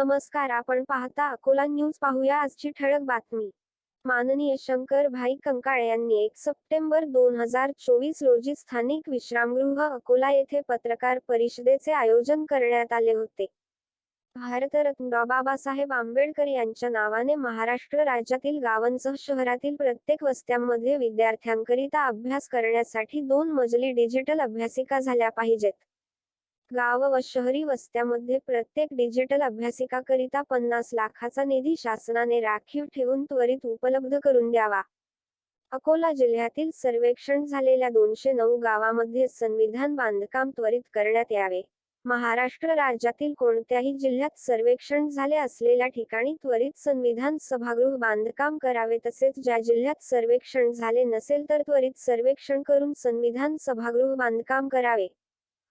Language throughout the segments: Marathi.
नमस्कार आपण पाहता अकोला न्यूज. पाहूया आजची ठळक बातमी. माननीय शंकर भाई कंकाळ यांनी एक सप्टेंबर दोन हजार चोवीस रोजी स्थानिक विश्रामगृह अकोला येथे पत्रकार परिषदेचे आयोजन करण्यात आले होते. भारतरत्न डॉ. बाबासाहेब आंबेडकर यांच्या नावाने महाराष्ट्र राज्यातील गावांसह शहरातील प्रत्येक वस्त्यांमध्ये विद्यार्थ्यांकरिता अभ्यास करण्यासाठी दोन मजली डिजिटल अभ्यासिका झाल्या पाहिजेत. गाव व शहरी वस्त्यामध्ये प्रत्येक डिजिटल अभ्यासिकाकरिता पन्नास लाखाचा निधी शासनाने राखीव ठेवून त्वरित उपलब्ध करून द्यावा. अकोला जिल्ह्यातील सर्वेक्षण झालेल्या दोनशे नऊ गावामध्ये संविधान बांधकाम त्वरित करण्यात यावे. महाराष्ट्र राज्यातील कोणत्याही जिल्ह्यात सर्वेक्षण झाले असलेल्या ठिकाणी त्वरित संविधान सभागृह बांधकाम करावे तसेच ज्या जिल्ह्यात सर्वेक्षण झाले नसेल तर त्वरित सर्वेक्षण करून संविधान सभागृह बांधकाम करावे.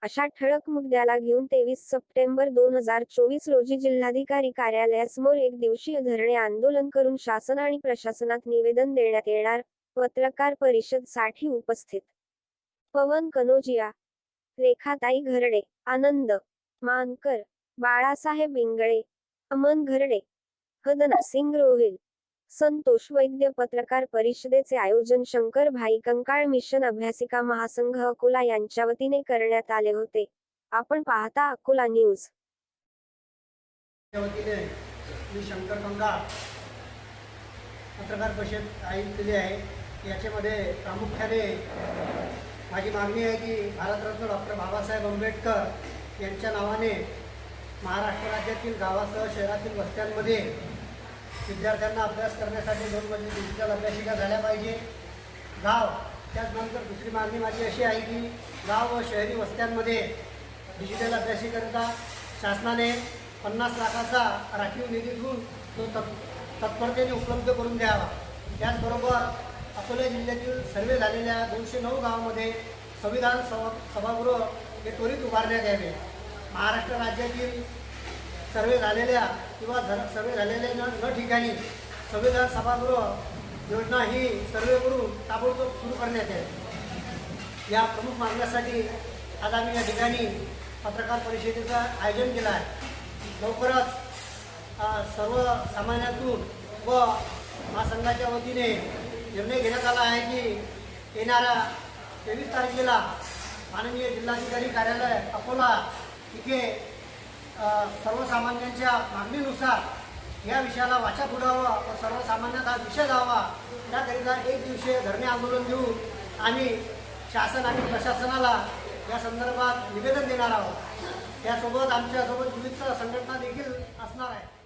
अशा ठळक मुद्द्याला घेऊन तेवीस सप्टेंबर दोन हजार चोवीस रोजी जिल्हाधिकारी कार्यालयासमोर एक दिवसीय धरणे आंदोलन करून शासन आणि प्रशासनात निवेदन देण्यात येणार पत्रकार परिषदसाठी उपस्थित. पवन कनोजिया रेखाताई घरडे आनंद मानकर बाळासाहेब इंगळे अमन घरडे हदना सिंग रोहिल संतोष वैद्य पत्रकार परिषदेचे आयोजन शंकर भाई कंकाळ मिशन अभ्यासिका महासंघ अकोला यांच्या वतीने करण्यात आले होते. आपण पाहता अकोला न्यूज. मी शंकर गंगा पत्रकार परिषद आयोजित केली आहे. याच्यामध्ये प्रामुख्याने माझी मागणी आहे की भारतरत्न डॉक्टर बाबासाहेब आंबेडकर यांच्या नावाने महाराष्ट्र राज्यातील गावासह शहरातील वस्त्यांमध्ये विद्यार्थ्यांना अभ्यास करण्यासाठी दोन म्हणजे डिजिटल अभ्यासिका झाल्या पाहिजे. गाव त्याचनंतर दुसरी मागणी माझी अशी आहे की गाव व शहरी वस्त्यांमध्ये डिजिटल अभ्यासिकरिता शासनाने पन्नास लाखाचा राखीव निधीतून तो तत् तत्परतेने उपलब्ध करून द्यावा. त्याचबरोबर अकोला जिल्ह्यातील सर्वे झालेल्या दोनशे नऊ गावामध्ये संविधान सभा सभागृह हे त्वरित उभारण्यात यावे. महाराष्ट्र राज्यातील सर्वे झालेल्या किंवा झर सर्वे झालेल्या न न ठिकाणी संविधान सभागृह योजना ही सर्वे करून ताबडतोब सुरू करण्यात येईल. या प्रमुख मागण्यासाठी आज आम्ही या ठिकाणी पत्रकार परिषदेचं आयोजन केलं आहे. लवकरच सर्वसामान्यातून व महासंघाच्या वतीने निर्णय घेण्यात आला आहे की येणाऱ्या तेवीस तारखेला माननीय जिल्हाधिकारी कार्यालय अकोला इथे सर्वसामान्यांच्या मागणीनुसार या विषयाला वाचा फुडावं व सर्वसामान्यात हा विषय जावा त्याकरिता एक दिवशीय धरणे आंदोलन घेऊन आम्ही शासन आणि प्रशासनाला या संदर्भात निवेदन देणार आहोत. त्यासोबत आमच्यासोबत विविध संघटना देखील असणार आहे